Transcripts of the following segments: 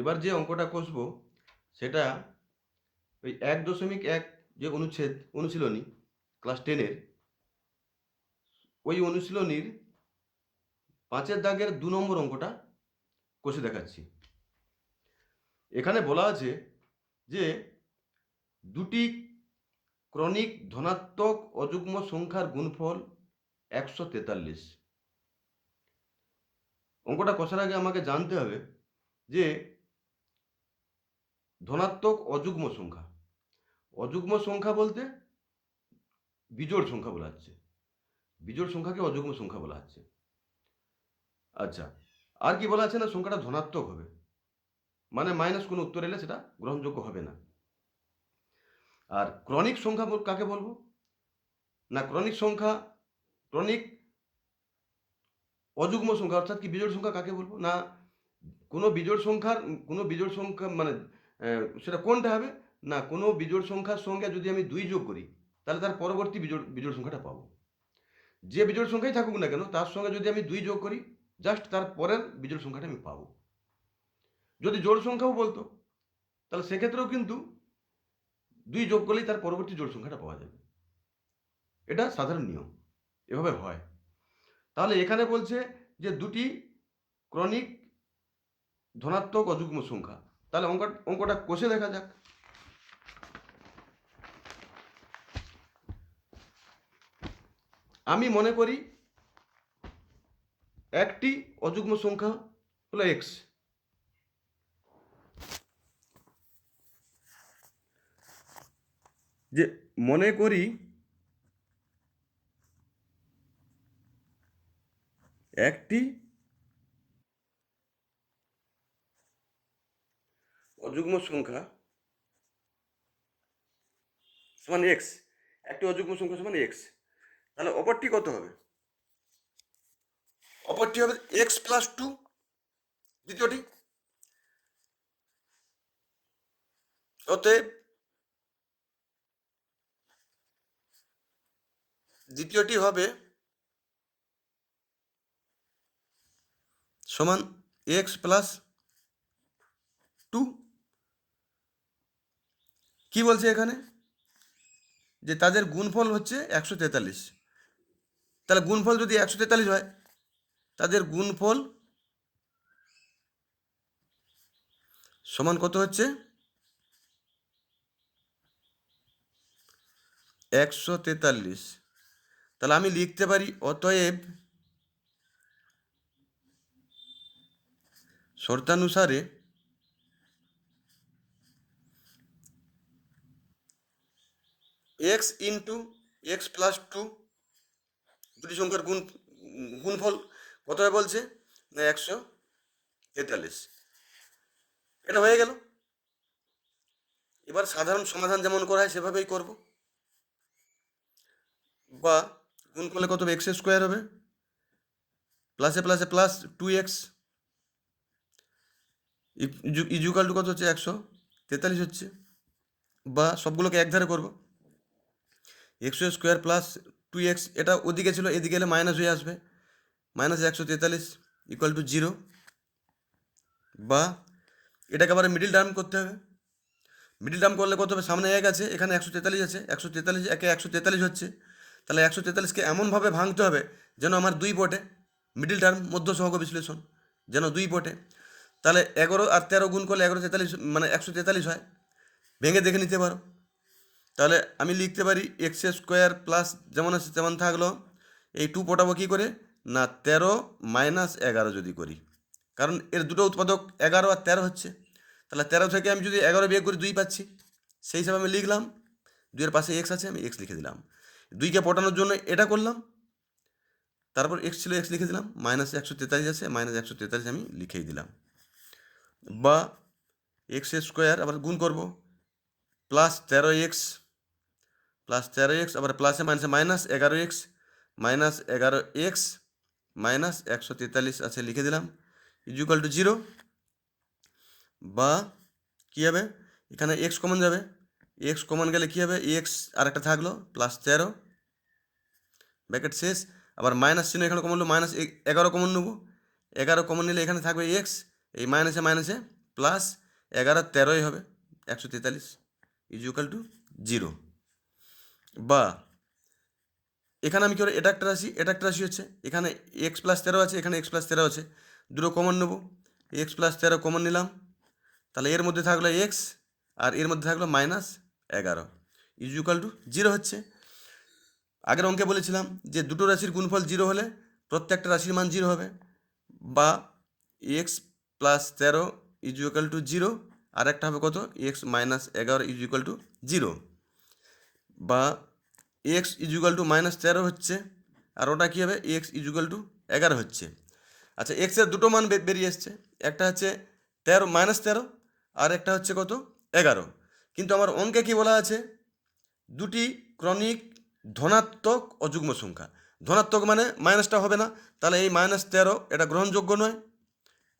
এবার যে অঙ্কটা কষবো, সেটা ওই এক দশমিক এক যে অনুচ্ছেদ, অনুশীলনী ক্লাস টেনের ওই অনুশীলনীর পাঁচের দাগের দু নম্বর অঙ্কটা কষে দেখাচ্ছি। এখানে বলা আছে যে দুটি ক্রনিক ধনাত্মক অযুগ্ম সংখ্যার গুণফল একশো তেতাল্লিশ। অঙ্কটা কষার আগে আমাকে জানতে হবে যে ধনাত্মক অযুগ্ম সংখ্যা। অযুগ্ম সংখ্যা বলতে বিজোড় সংখ্যা বলা হচ্ছে। বিজোড় সংখ্যাকে অযুগ্ম সংখ্যা বলা হচ্ছে। আচ্ছা আর কি বলা আছে না, সংখ্যাটা ধনাত্মক হবে। মানে মাইনাস কোনো উত্তর এলে সেটা গ্রহণযোগ্য হবে না। আর ক্রনিক সংখ্যা কাকে বলব? না ক্রনিক সংখ্যা ক্রনিক অযুগ্ম সংখ্যা, অর্থাৎ কি বিজোড় সংখ্যা কাকে বলব? না, কোনো বিজোড় সংখ্যার কোনো বিজোড় সংখ্যা মানে সেটা কোনটা হবে? না, কোনো বিজোড় সংখ্যার সঙ্গে যদি আমি দুই যোগ করি, তাহলে তার পরবর্তী বিজোড় বিজোড় সংখ্যাটা পাবো। যে বিজোড় সংখ্যাই থাকুক না কেন, তার সঙ্গে যদি আমি দুই যোগ করি জাস্ট তার পরের বিজোড় সংখ্যাটা আমি পাবো। যদি জোড় সংখ্যাও বলতো, তাহলে সেক্ষেত্রেও কিন্তু দুই যোগ করলেই তার পরবর্তী জোড় সংখ্যাটা পাওয়া যাবে। এটা সাধারণ নিয়ম, এভাবে হয়। তাহলে এখানে বলছে যে দুটি ক্রনিক ধনাত্মক অযুগ্ম সংখ্যা তাহলে অঙ্ক অঙ্কটা কষে দেখা যাক। আমি মনে করি একটি অযুগ্ম সংখ্যা হলো এক্স যে মনে করি একটি অযুগ্ম সংখ্যা সমান এক্স একটি অযুগ্ম সংখ্যা সমান এক্স তাহলে অপরটি কত হবে? অপরটি হবে এক্স প্লাস টু দ্বিতীয়টি। অতএব দ্বিতীয়টি হবে সমান এক্স প্লাস টু কি বলছে এখানে? যে তাদের গুণফল হচ্ছে একশো তেতাল্লিশ। তাহলে গুণফল যদি একশো তেতাল্লিশ হয়, তাদের গুণফল সমান কত হচ্ছে? একশো তেতাল্লিশ। তাহলে আমি লিখতে পারি অতএব শর্তানুসারে x into x plus two দুটি সংখ্যার গুণ, গুণফল কত বলছে? না, একশো তেতাল্লিশ। এটা হয়ে গেল। এবার সাধারণ সমাধান যেমন করা হয়, সেভাবেই করব। বা গুণ করলে কত হবে? এক্স স্কোয়ার হবে। প্লাসে প্লাসে plus two x equal to কত হচ্ছে? একশো তেতাল্লিশ হচ্ছে। বা সবগুলোকে এক ধারে করব। X square plus two x, এটা ওদিকে ছিল, এদিকে এলে মাইনাস হয়ে আসবে। মাইনাস একশো তেতাল্লিশ ইকুয়াল টু জিরো বা এটাকে আবার মিডিল টার্ম করতে হবে। মিডিল টার্ম করলে কত হবে? সামনে এক আছে, এখানে একশো তেতাল্লিশ আছে, একশো তেতাল্লিশ একে একশো তেতাল্লিশ হচ্ছে। তাহলে একশো তেতাল্লিশকে এমনভাবে ভাঙতে হবে যেন আমার দুই পটে মিডিল টার্ম মধ্য সহগ বিশ্লেষণ, যেন দুই পটে। তাহলে এগারো আর তেরো গুণ করলে এগারো তেতাল্লিশ মানে একশো তেতাল্লিশ হয়। ভেঙে দেখে নিতে পারো। তাহলে আমি লিখতে পারি এক্স স্কোয়ার প্লাস যেমন আছে তেমন থাকল। এই টু পটাবো কী করে? না, তেরো মাইনাস এগারো যদি করি। কারণ এর দুটো উৎপাদক এগারো আর তেরো হচ্ছে। তাহলে তেরো থেকে আমি যদি এগারো বিয়োগ করি দুই পাচ্ছি। সেই হিসাবে আমি লিখলাম, দুইয়ের পাশে এক্স আছে, আমি এক্স লিখে দিলাম। দুইকে পটানোর জন্য এটা করলাম। তারপর এক্স ছিল এক্স লিখে দিলাম। মাইনাস একশো তেতাল্লিশ আছে মাইনাস একশো তেতাল্লিশ আমি লিখেই দিলাম। বা এক্স স্কোয়ার আবার গুণ করব। প্লাস তেরো এক্স প্লাস তেরো এক্স, আবার প্লাসে মাইনাসে মাইনাস এগারো এক্স, মাইনাস এগারো এক্স, মাইনাস একশো তেতাল্লিশ আছে লিখে দিলাম ইজুকাল টু জিরো বা কী হবে? এখানে এক্স কমন যাবে এক্স কমন গেলে কী হবে? এক্স আর একটা থাকল, প্লাস তেরো ব্যাকেট শেষ, আবার মাইনাস চিহ্ন এখানে কমন নেব মাইনাস এগারো কমন নেব, এগারো কমন নিলে এখানে থাকবে এক্স, এই মাইনাসে মাইনাসে, প্লাস এগারো তেরোই হবে, একশো তেতাল্লিশ ইজুকাল টু জিরো বা এখানে আমি কি করে, এটা একটা রাশি, এটা একটা রাশি হচ্ছে। এখানে এক্স প্লাস তেরো আছে, এখানে এক্স প্লাস তেরো আছে। দুটো কমন নেব। এক্স প্লাস তেরো কমন নিলাম। তাহলে এর মধ্যে থাকল এক্স আর এর মধ্যে থাকল মাইনাস এগারো। ইজুকাল টু জিরো হচ্ছে। আগের অঙ্কে বলেছিলাম যে দুটো রাশির গুণফল জিরো হলে প্রত্যেকটা রাশির মান জিরো হবে। বা এক্স প্লাস তেরো ইজুকাল টু জিরো আর একটা হবে কত? এক্স মাইনাস এগারো ইজুকাল টু জিরো বা এক্স ইজুকাল টু মাইনাস তেরো হচ্ছে, আর ওটা কী হবে? এক্স ইজুকাল টু এগারো হচ্ছে। আচ্ছা এক্সের দুটো মান বেরিয়ে এসছে একটা হচ্ছে তেরো, মাইনাস তেরো, আর একটা হচ্ছে কত? এগারো। কিন্তু আমার অঙ্কে কি বলা আছে? দুটি ক্রনিক ধনাত্মক অযুগ্ম সংখ্যা। ধনাত্মক মানে মাইনাসটা হবে না। তাহলে এই মাইনাস তেরো এটা গ্রহণযোগ্য নয়।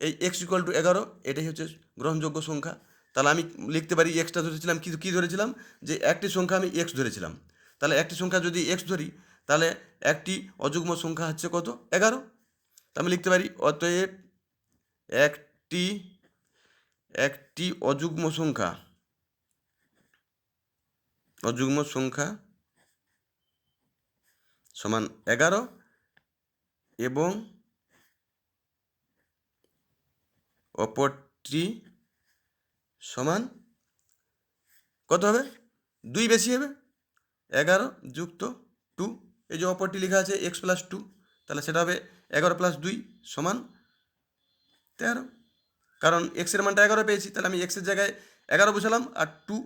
এই এক্স ইকুয়াল টু এগারো, এটাই হচ্ছে গ্রহণযোগ্য সংখ্যা। তাহলে আমি লিখতে পারি এক্সটা ধরেছিলাম কি, কী ধরেছিলাম? যে একটি সংখ্যা আমি এক্স ধরেছিলাম। তাহলে একটি সংখ্যা যদি এক্স ধরি, তাহলে একটি অযুগ্ম সংখ্যা হচ্ছে কত? এগারো। তা আমি লিখতে পারি, অতএব একটি একটি অযুগ্ম সংখ্যা অযুগ্ম সংখ্যা সমান এগারো এবং অপরটি সমান কত হবে? দুই বেশি হবে? এগারো যুক্ত টু। এই যে অপরটি লেখা আছে এক্স প্লাস টু, তাহলে সেটা হবে এগারো প্লাস দুই সমান তেরো। কারণ এক্সের মানটা এগারো পেয়েছি, তাহলে আমি এক্সের জায়গায় এগারো বসালাম, আর টু,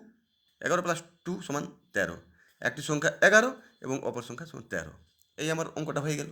এগারো প্লাস টু সমান তেরো। একটি সংখ্যা এগারো এবং অপর সংখ্যা সমান তেরো। এই আমার অঙ্কটা হয়ে গেল।